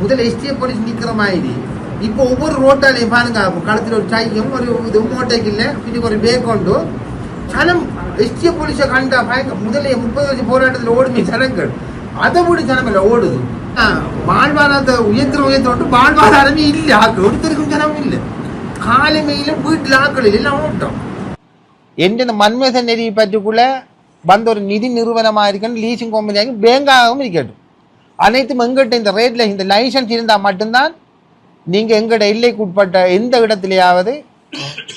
முதல் எஸ்டிஎ போலீஸ் நிக்கிற மாதிரி இப்போ ஒவ்வொரு ரோட்டாலையும் பாருங்க களத்தில் ஒரு சைக்கும் ஒரு இது மோட்டைக்கு இல்லை இதுக்கு ஒரு பேக் உண்டு. ஜனம் எஸ்டிஎ போலீஸை கண்டா பயங்க முதல்ல முப்பது வருஷம் போராட்டத்தில் ஓடுமே ஜனங்கள் அதை விட ஜனம் இல்லை ஓடுது. வாழ்வாதாரத்தை உயர்த்திர உயர்த்த விட்டு வாழ்வாதாரமே இல்லை ஆக்கள் ஒருத்தருக்கும் ஜனமும் இல்லை. காலமையிலும் வீட்டில் ஆக்கள் எல்லாம் ஓட்டம். எந்த மன்மேச நெறி பற்றிக்குள்ள வந்த ஒரு நிதி நிறுவனமாக இருக்கணும் லீசிங் கம்பெனியாக பேங்காகவும் இருக்கட்டும். அனைத்தும் எங்கிட்ட இந்த ரேட்டில் இந்த லைசன்ஸ் இருந்தால் மட்டும்தான் நீங்கள் எங்கட எல்லைக்கு உட்பட்ட எந்த இடத்துலையாவது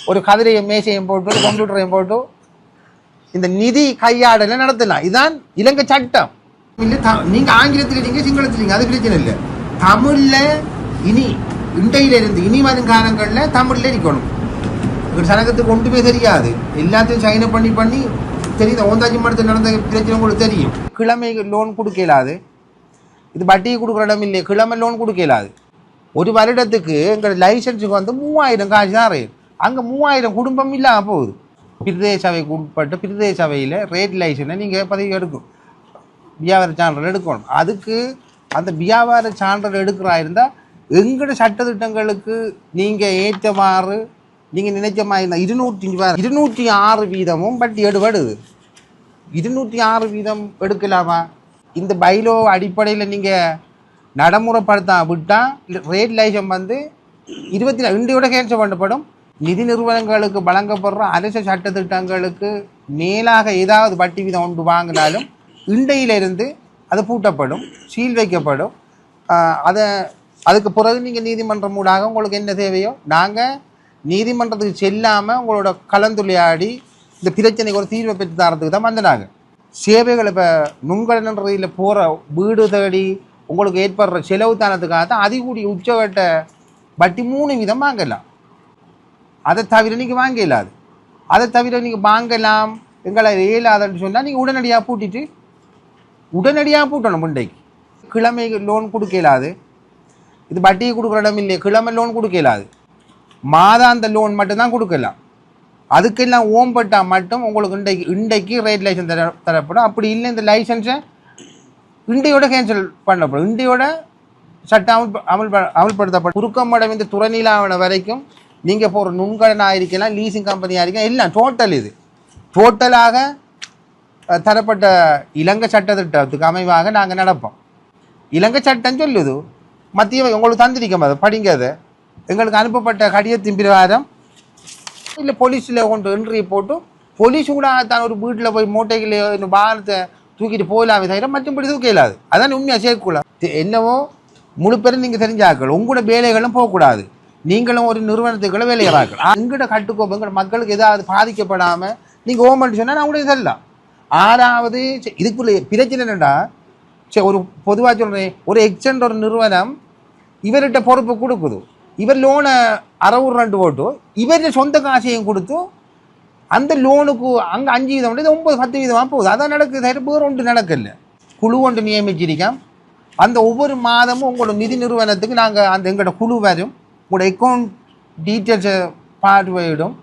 ஒரு கதிரையும் மேசையும் போட்டு கம்ப்யூட்டரையும் போட்டு இந்த நிதி கையாடலை நடத்தலாம். இதுதான் இலங்கை சட்டம். இல்லை த- நீங்க ஆங்கிலத்தில் இருக்கீங்க சிங்களத்தில் அது பிரச்சனை இல்லை. தமிழ்ல இனி இண்டையில இருந்து இனி வரும் காலங்கள்ல தமிழ்ல இருக்கணும். ஒரு சனகத்துக்கு ஒன்றுமே தெரியாது. எல்லாத்தையும் சைனை பண்ணி பண்ணி தெரியுது? ஓந்தாச்சி மடத்தில் நடந்த பிரச்சனை உங்களுக்கு தெரியும். கிழமை லோன் கொடுக்கலாது. இது வட்டி கொடுக்குற இடம் இல்லையே கிழமை லோன் கொடுக்கலாது ஒரு வருடத்துக்கு எங்கள் லைசன்ஸுக்கு வந்து மூவாயிரம் காசு தான் ரேட் அங்கே மூவாயிரம் குடும்பம் இல்லாமல் போகுது. பிரதேச சபைக்கு உட்பட்டு பிரதேச சபையில் ரேட் லைசனை நீங்கள் பதிவு எடுக்கும் வியாபார சான்றிதழ் எடுக்கணும். அதுக்கு அந்த வியாபார சான்றிதழ் எடுக்கிறா இருந்தால் எங்களோட சட்டத்திட்டங்களுக்கு நீங்கள் ஏற்றமாறு நீங்கள் நினைச்ச மாதிரி இருந்தால் இருநூற்றி இருநூற்றி ஆறு வீதமும் பட்டி எடுபடுது. இருநூற்றி ஆறு வீதம் எடுக்கலாமா? இந்த பைலோ அடிப்படையில் நீங்கள் நடைமுறைப்படுத்தா விட்டால் ரேட் லைசம் வந்து இருபத்தி இண்டியோட கேன்சல் பண்ணப்படும். நிதி நிறுவனங்களுக்கு வழங்கப்படுற அரசு சட்டத்திட்டங்களுக்கு மேலாக ஏதாவது வட்டி வீதம் ஒன்று வாங்கினாலும் இண்டையிலிருந்து அது பூட்டப்படும் சீல் வைக்கப்படும். அதை அதுக்கு பிறகு நீங்கள் நீதிமன்றம் மூடாக உங்களுக்கு என்ன தேவையோ நாங்கள் நீதிமன்றத்துக்கு செல்லாமல் உங்களோட கலந்துரையாடி இந்த பிரச்சனைக்கு ஒரு தீர்வை பெற்று தரத்துக்கு தான் வந்தாங்க சேவைகள் இப்போ நுண்கடன்ற ரீதியில் போகிற வீடு தேடி உங்களுக்கு ஏற்படுற செலவு தானத்துக்காக தான் அதிகூடிய உச்சகட்ட வட்டி மூணு விதம் வாங்கலாம். அதை தவிர நீங்கள் வாங்க அது. அதை தவிர நீங்கள் வாங்கலாம். எங்களை இயலாதுன்னு சொன்னால் நீங்கள் உடனடியாக பூட்டிட்டு உடனடியாக பூட்டணும் முண்டைக்கு கிழமை லோன் கொடுக்க இயலாது இது வட்டியை கொடுக்குற இடம் இல்லையே கிழமை லோன் கொடுக்க இயலாது மாதாந்த லோன் மட்டும்தான் கொடுக்கலாம். அதுக்கெல்லாம் ஓம்பட்டால் மட்டும் உங்களுக்கு இன்றைக்கு இன்றைக்கு ரேட் லைசன்ஸ் தர தரப்படும். அப்படி இல்லை இந்த லைசன்ஸை இண்டையோட கேன்சல் பண்ணப்படும். இண்டையோட சட்டம் அமல் அமல் அமல்படுத்தப்படும். குறுக்கமடம் இந்த துறைநீலாவண வரைக்கும் நீங்கள் போகிற நுண்கடனாக இருக்கலாம் லீசிங் கம்பெனியாக இருக்கலாம் எல்லாம் டோட்டல் இது. டோட்டலாக தரப்பட்ட இலங்கை சட்டத்திட்டத்துக்கு அமைவாக நாங்கள் நடப்போம். இலங்கை சட்டம் சொல்லுது. மத்திய உங்களுக்கு தந்திருக்க அதை படிங்க அதை. எங்களுக்கு அனுப்பப்பட்ட கடிதத்தின் பிரகாரம் இல்லை போலீஸில் கொண்டு என்ட்ரி போட்டு போலீஸ் கூட தான் ஒரு வீட்டில் போய் மூட்டைகளை இந்த வாகனத்தை தூக்கிட்டு போகலாமே தவிர மற்றபடி தூக்க இயலாது. அதான் உண்மையாக சேர்க்கக்கூடாது என்னவோ முழு பேரும் நீங்கள் தெரிஞ்சாக்கள் உங்களோட வேலைகளும் போகக்கூடாது. நீங்களும் ஒரு நிறுவனத்துக்குள்ள வேலையாக்கள் எங்கட கட்டுக்கோப்பு எங்களோட மக்களுக்கு ஏதாவது பாதிக்கப்படாமல் நீங்கள் ஓமன்ட்டு சொன்னால் நான் உங்களுக்கு சொல்லலாம். ஆறாவது சரி, இதுக்குள்ள பிரச்சனை என்னடா? சரி ஒரு பொதுவாக சொல்கிறேன் ஒரு எக்ஸ்டெண்ட் ஒரு நிறுவனம் இவர்கிட்ட பொறுப்பு கொடுக்குது. இவர் லோனை அறவுறு ரெண்டு போட்டு இவர்கிட்ட சொந்த காசையும் கொடுத்து அந்த லோனுக்கு அங்கே அஞ்சு வீதம் இது ஒன்பது பத்து வீதமாக போகுது. அதான் நடக்குது. சரி வேறு ஒன்று நடக்கல. குழு ஒன்று நியமிச்சிருக்கோம் அந்த ஒவ்வொரு மாதமும் உங்களோட நிதி நிறுவனத்துக்கு நாங்கள் அந்த எங்களோட குழு வரும். உங்களோட அக்கௌண்ட் டீட்டெயில்ஸை பார்வையிடும்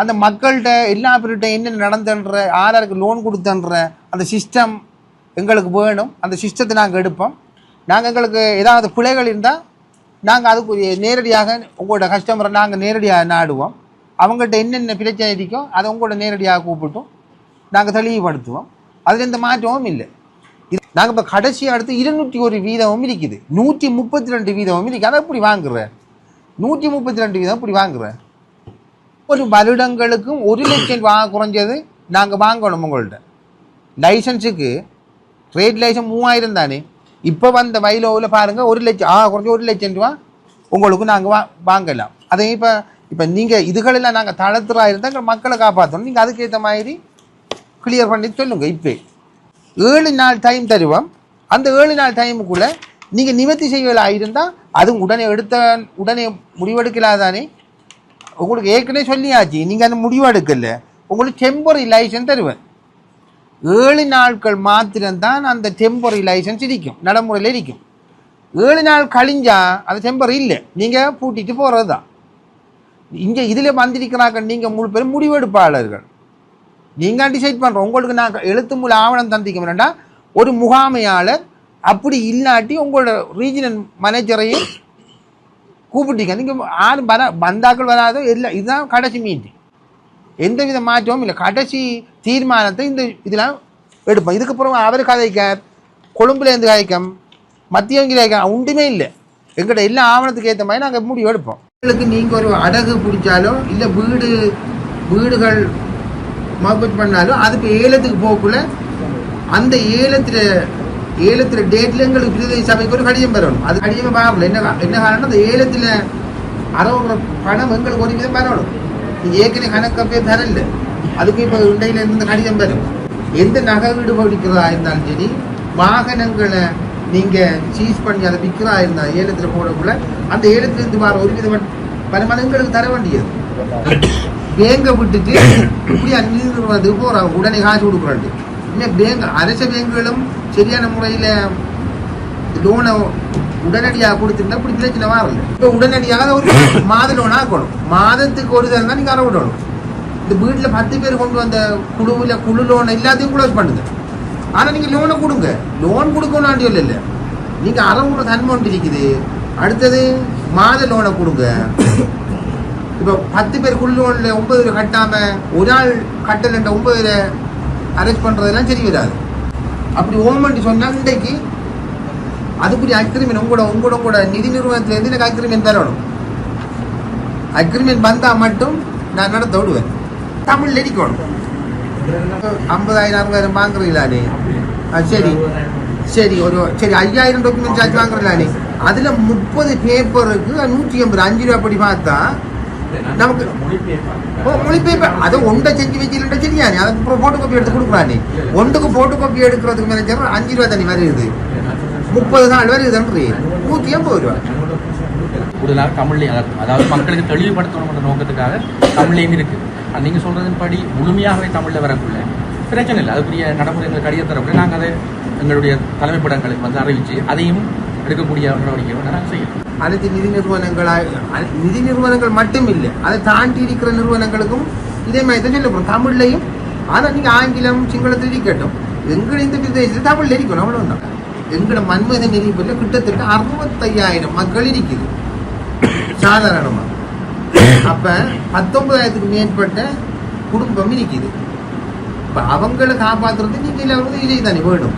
அந்த மக்கள்கிட்ட எல்லா பேர்கிட்ட என்ன நடந்துன்ற யாராருக்கு லோன் கொடுத்தன்ற அந்த சிஸ்டம் எங்களுக்கு வேணும். அந்த சிஸ்டத்தை நாங்கள் எடுப்போம். நாங்கள் எங்களுக்கு ஏதாவது பிழைகள் இருந்தால் நாங்கள் அதுக்கு நேரடியாக உங்களோட கஸ்டமரை நாங்கள் நேரடியாக நாடுவோம். அவங்கள்ட்ட என்னென்ன பிரச்சனை இருக்கோ அதை உங்களோட நேரடியாக கூப்பிட்டோம். நாங்கள் தெளிவுபடுத்துவோம். அதில் எந்த மாற்றமும் இல்லை. இது நாங்கள் இப்போ கடைசி அடுத்து இருநூற்றி ஒரு வீதமும் இருக்குது. நூற்றி முப்பத்தி ரெண்டு வீதமும் இருக்குது. அதை இப்படி வாங்குறேன் நூற்றி முப்பத்தி ரெண்டு வீதம் இப்படி வாங்குறேன் ஒரு வருடங்களுக்கும் ஒரு லட்சம் வாங்க குறைஞ்சது நாங்கள் வாங்கணும் உங்கள்கிட்ட லைசன்ஸுக்கு ட்ரேட் லைசன்ஸ் மூவாயிரம் தானே? இப்போ வந்த வைலோவில் பாருங்கள் ஒரு லட்சம் ஆ குறைஞ்சி ஒரு லட்சம் ரூபா உங்களுக்கு நாங்கள் வா வாங்கலாம். அதே இப்போ இப்போ நீங்கள் இதுகளெல்லாம் நாங்கள் தளத்துறா இருந்தால் மக்களை காப்பாற்றணும் நீங்கள் அதுக்கேற்ற மாதிரி கிளியர் பண்ணி சொல்லுங்கள் இப்போ. ஏழு நாள் டைம் தருவோம். அந்த ஏழு நாள் டைமுக்குள்ளே நீங்கள் நிவர்த்தி செய்யலாம் இருந்தால் அதுவும் உடனே எடுத்த உடனே முடிவெடுக்கலாதானே? உங்களுக்கு ஏற்கனவே சொல்லியாச்சு. நீங்கள் அந்த முடிவு எடுக்கல. உங்களுக்கு டெம்பரரி லைசன்ஸ் தருவேன். ஏழு நாட்கள் மாத்திரம்தான் அந்த டெம்பரரி லைசன்ஸ் இருக்கும் நடைமுறையில் இருக்கும். ஏழு நாள் கழிஞ்சா அது டெம்பரரி இல்லை. நீங்கள் பூட்டிட்டு போகிறது தான் இங்கே இதில் வந்திருக்கிறாங்க நீங்கள் முழு பேரும் முடிவெடுப்பாளர்கள். நீங்கள் டிசைட் பண்ணுறோம் உங்களுக்கு நான் எழுத்து மூல ஆவணம் தந்திக்க வேண்டாம். ஒரு முகாமையாளர் அப்படி இல்லாட்டி உங்களோட ரீஜனல் மேனேஜரையும் கூப்பிட்டீங்க. நீங்கள் யாரும் வர வந்தாக்கள் வராதோ இல்லை இதுதான் கடைசி மீட்டிங் எந்த வித மாற்றமும் இல்லை. கடைசி தீர்மானத்தை இந்த இதெல்லாம் எடுப்போம். இதுக்கப்புறம் அவர் கதைக்க கொழும்புலேருந்து கதைக்கம் மத்தியங்கில் கதைக்க உண்டுமே இல்லை. எங்கள்கிட்ட எல்லா ஆவணத்துக்கு ஏற்ற மாதிரி நாங்கள் முடிவு எடுப்போம். உங்களுக்கு நீங்கள் ஒரு அடகு பிடிச்சாலோ இல்லை வீடு வீடுகள் மகப்பட் பண்ணாலும் அதுக்கு ஏலத்துக்கு போகக்குள்ள அந்த ஏலத்தில் ஏலத்தில் டேட்டில் எங்களுக்கு பிரதேச சபைக்கு ஒரு கடிதம் பெறணும். அது கடிதம் பார்க்கல. என்ன என்ன காரணம் அந்த ஏலத்தில் அறவுற பணம் எங்களுக்கு ஒரு விதம் பெறணும். ஏற்கனவே கணக்கப்பே தரல. அதுக்கு இப்போ இண்டையில இருந்து கடிதம் வரும். எந்த நகை வீடு பிடிக்கிறதா இருந்தாலும் சரி வாகனங்களை நீங்கள் சீஸ் பண்ணி அதை விற்கிறதா இருந்தால் ஏலத்தில் போடக்குள்ள அந்த ஏலத்திலிருந்து வர ஒரு வித பல எங்களுக்கு தர வேண்டியது. பேங்க விட்டுட்டு இப்படி அந்நிய போகிறாங்க உடனே காசு கொடுக்குறாண்டு இன்னும் பேங்க் அரச பேங்குகளும் சரியான முறையில் லோனை உடனடியாக கொடுத்துருந்தா இப்படி பிரச்சனை வரல இப்போ உடனடியாக ஒரு மாத லோன் ஆக்கணும் மாதத்துக்கு ஒரு தரம் தான் நீங்கள் அற விடணும். இந்த வீட்டில் பத்து பேர் கொண்டு வந்த குழுவில் குழு லோன் எல்லாத்தையும் க்ளோஸ் பண்ணுது ஆனால் நீங்கள் லோனை கொடுங்க. லோன் கொடுக்கணும் இல்லை. நீங்கள் அரை விடுற தன்மை ஒன்று இருக்குது. அடுத்தது மாத லோனை கொடுங்க. இப்போ பத்து பேர் குழு லோனில் ஒன்பது பேர் கட்டாமல் ஒரு ஆள் கட்டலன்ற ஒன்பது பேரை அரெஸ்ட் பண்ணுறதெல்லாம் சரி வராது. அப்படி ஓமன்ட்டு சொன்னால் இன்றைக்கு அதுக்குரிய அக்ரிமெண்ட் உங்களோட உங்களோட உங்களோட நிதி நிறுவனத்திலேருந்து எனக்கு அக்ரிமெண்ட் தரணும்? அக்ரிமெண்ட் வந்தால் மட்டும் நான் நடத்த விடுவேன். தமிழ் அடிக்கணும். ஐம்பதாயிரம் அறுபதாயிரம் வாங்குறீங்களானே சரி. சரி ஒரு சரி ஐயாயிரம் டாக்குமெண்ட் சார்ஜ் வாங்குறீங்களானே அதில் முப்பது பேப்பருக்கு நூற்றி எண்பது அஞ்சு ரூபா படி பார்த்தா நமக்கு ஓ மொழிபெயர்ப்பு அதை ஒன்றை செஞ்சு வச்சுக்கிட்ட சரியானே அதுக்கு அப்புறம் காப்பி எடுத்து கொடுக்குறானே ஒன்றுக்கு ஃபோட்டோ காப்பி எடுக்கிறதுக்கு மேனேஜர் அஞ்சு ரூபா தண்ணி வருது. முப்பது நாள் வருதுன்றி நூற்றி எண்பது ரூபா கூடுதலாக தமிழ்லையும் அதாவது- மக்களுக்கு தெளிவுபடுத்தணும் என்ற நோக்கத்துக்காக தமிழ்லையும் இருக்கு ஆனா நீங்க சொல்றதன் படி முழுமையாகவே தமிழ்ல வரக்குள்ள பிரச்சனை இல்லை அதுக்குரிய நடைமுறை எங்களுக்கு கடிதம் தரக்குள்ள நாங்கள் அதை எங்களுடைய தலைமைப்படங்களுக்கு வந்து அறிவிச்சு அதையும் எடுக்கக்கூடிய நடவடிக்கையை நாங்கள் செய்யணும் அனைத்து நிதி நிறுவனங்களாய் அனை- நிதி நிறுவனங்கள் மட்டும் இல்லை அதை தாண்டி இருக்கிற நிறுவனங்களுக்கும் இதே மாதிரி தான் சொல்ல போகிறோம் தமிழ்லையும் ஆனால் நீங்கள் ஆங்கிலம் சிங்களத்தில் இருக்கட்டும் எங்கள் இந்த பிரதேசத்தில் தமிழில் இருக்கணும் அவ்வளோதான் எங்களோட மன்மத நெறிப்பில் கிட்டத்தட்ட அறுபத்தையாயிரம் மக்கள் இருக்குது சாதாரணமாக அப்போ பத்தொன்பதாயிரத்துக்கு மேற்பட்ட குடும்பம் இருக்குது. இப்போ அவங்கள காப்பாற்றுறது நீங்கள் எல்லாம் உதவி தானே வேணும்.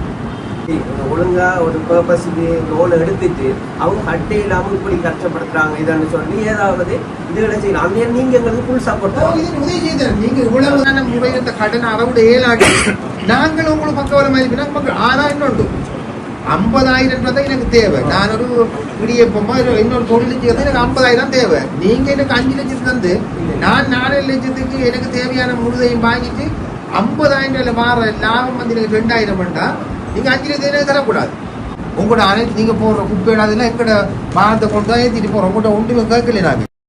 ஒழுங்கா ஒரு பர்பஸுக்கு லோன் எடுத்துட்டு அவங்க கட்டே இல்லாம இப்படி கஷ்டப்படுத்துறாங்க இதுன்னு சொல்லி ஏதாவது இதுகளை செய்யலாம். அந்த நீங்க எங்களுக்கு ஃபுல் சப்போர்ட் இது உதவி செய்தார். நீங்க இவ்வளவு முறையில் இந்த கடனை அறவிட இயலாது நாங்கள் உங்களுக்கு பக்கவலம் மாதிரி மக்கள் ஆறாயிரம் உண்டு. ஐம்பதாயிரம் ரூபாய் தான் எனக்கு தேவை. நான் ஒரு இடியப்பமா ஒரு இன்னொரு தொழில் செய்யறது எனக்கு ஐம்பதாயிரம் தேவை. நீங்க எனக்கு அஞ்சு லட்சம் தந்து நான் நாலு லட்சத்துக்கு எனக்கு தேவையான முழுதையும் வாங்கிட்டு ஐம்பதாயிரம் ரூபாய் மாற லாபம் வந்து எனக்கு ரெண்டாயிரம் வேண்டா நீங்க அஞ்சு லட்சம் எனக்கு தரக்கூடாது. உங்களோட அனைத்து நீங்க போடுற குப்பை அதெல்லாம் எங்கட வாரத்தை கொண்டு தான் ஏற்றிட்டு போறோம் உங்கள்கிட்ட ஒன்றுமே கேட்கல நாங்க.